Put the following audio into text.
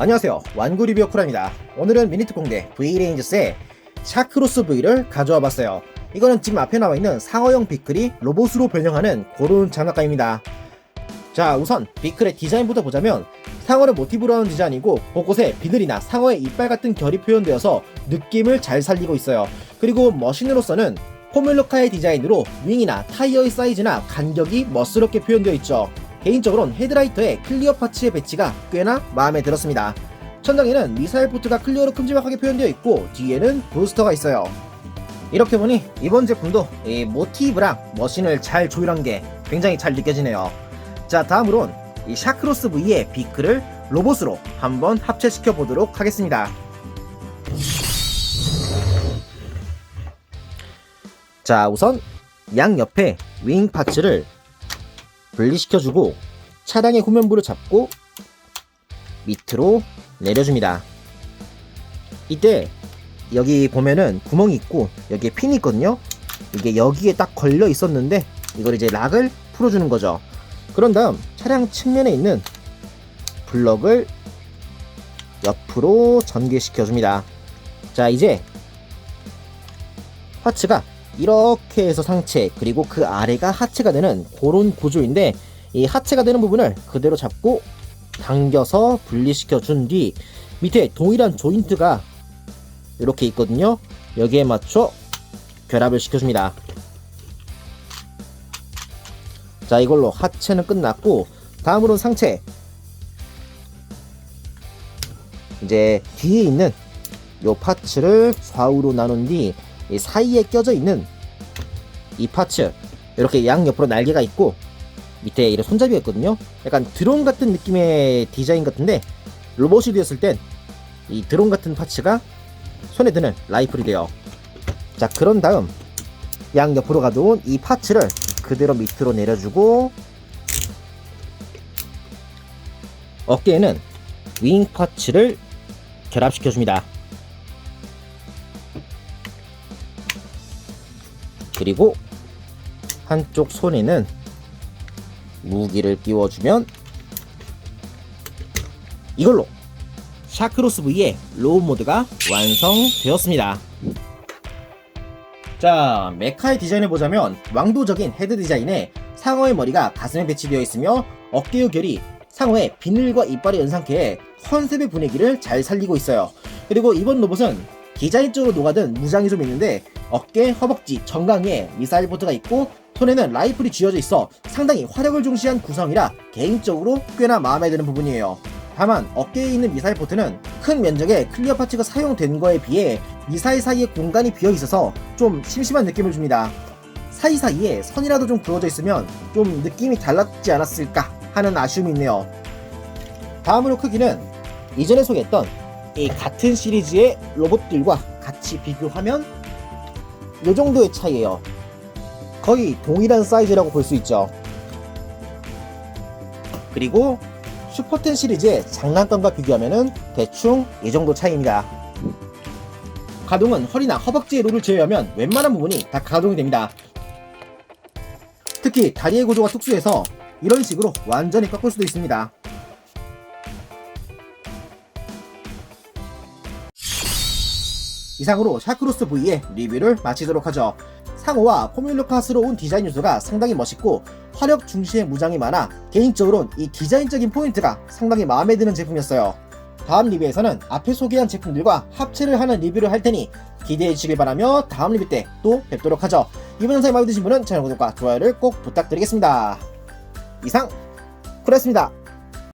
안녕하세요. 완구 리뷰어 쿠라입니다. 오늘은 미니트 공대 V레인저스의 샤크로스 V를 가져와 봤어요. 이거는 지금 앞에 나와 있는 상어형 비클이 로봇으로 변형하는 그런 장난감입니다. 자 우선 비클의 디자인부터 보자면 상어를 모티브로 하는 디자인이고 곳곳에 비늘이나 상어의 이빨 같은 결이 표현되어서 느낌을 잘 살리고 있어요. 그리고 머신으로서는 포뮬러카의 디자인으로 윙이나 타이어의 사이즈나 간격이 멋스럽게 표현되어 있죠 개인적으로는 헤드라이터에 클리어 파츠의 배치가 꽤나 마음에 들었습니다. 천장에는 미사일 포트가 클리어로 큼지막하게 표현되어 있고 뒤에는 부스터가 있어요. 이렇게 보니 이번 제품도 이 모티브랑 머신을 잘 조율한 게 굉장히 잘 느껴지네요. 자 다음으론 이 샤크로스 V의 비크를 로봇으로 한번 합체시켜 보도록 하겠습니다. 자 우선 양 옆에 윙 파츠를 분리시켜주고 차량의 후면부를 잡고 밑으로 내려줍니다. 이때 여기 보면은 구멍이 있고 여기에 핀이 있거든요. 이게 여기에 딱 걸려 있었는데 이걸 이제 락을 풀어주는 거죠. 그런 다음 차량 측면에 있는 블럭을 옆으로 전개시켜 줍니다. 자 이제 파츠가 이렇게 해서 상체 그리고 그 아래가 하체가 되는 그런 구조인데 이 하체가 되는 부분을 그대로 잡고 당겨서 분리시켜 준 뒤 밑에 동일한 조인트가 이렇게 있거든요. 여기에 맞춰 결합을 시켜줍니다. 자 이걸로 하체는 끝났고 다음으로는 상체. 이제 뒤에 있는 요 파츠를 좌우로 나눈 뒤 이 사이에 껴져 있는 이 파츠 이렇게 양 옆으로 날개가 있고 밑에 이런 손잡이가 있거든요. 약간 드론 같은 느낌의 디자인 같은데 로봇이 되었을 땐 이 드론 같은 파츠가 손에 드는 라이플이 돼요. 자 그런 다음 양 옆으로 가져온 이 파츠를 그대로 밑으로 내려주고 어깨에는 윙 파츠를 결합시켜줍니다 그리고 한쪽 손에는 무기를 끼워주면 이걸로 샤크로스 V의 로우 모드가 완성되었습니다. 자, 메카의 디자인을 보자면 왕도적인 헤드 디자인에 상어의 머리가 가슴에 배치되어 있으며 어깨의 결이 상어의 비늘과 이빨의 연상케 컨셉의 분위기를 잘 살리고 있어요. 그리고 이번 로봇은 디자인적으로 녹아든 무장이 좀 있는데 어깨, 허벅지, 정강이에 미사일 포트가 있고 손에는 라이플이 쥐어져 있어 상당히 화력을 중시한 구성이라 개인적으로 꽤나 마음에 드는 부분이에요. 다만 어깨에 있는 미사일 포트는 큰 면적의 클리어 파츠가 사용된 거에 비해 미사일 사이에 공간이 비어 있어서 좀 심심한 느낌을 줍니다. 사이사이에 선이라도 좀 그어져 있으면 좀 느낌이 달랐지 않았을까 하는 아쉬움이 있네요. 다음으로 크기는 이전에 소개했던 이 같은 시리즈의 로봇들과 같이 비교하면 이 정도의 차이예요. 거의 동일한 사이즈라고 볼 수 있죠. 그리고 슈퍼텐 시리즈의 장난감과 비교하면 대충 이 정도 차이입니다. 가동은 허리나 허벅지의 롤을 제외하면 웬만한 부분이 다 가동이 됩니다. 특히 다리의 구조가 특수해서 이런 식으로 완전히 꺾을 수도 있습니다. 이상으로 샤크로스 V의 리뷰를 마치도록 하죠. 상호와 포뮬러카스러운 디자인 요소가 상당히 멋있고 화력 중시의 무장이 많아 개인적으로는 이 디자인적인 포인트가 상당히 마음에 드는 제품이었어요. 다음 리뷰에서는 앞에 소개한 제품들과 합체를 하는 리뷰를 할 테니 기대해 주시길 바라며 다음 리뷰 때 또 뵙도록 하죠. 이번 영상이 마음에 드신 분은 채널 구독과 좋아요를 꼭 부탁드리겠습니다. 이상, 쿠라였습니다.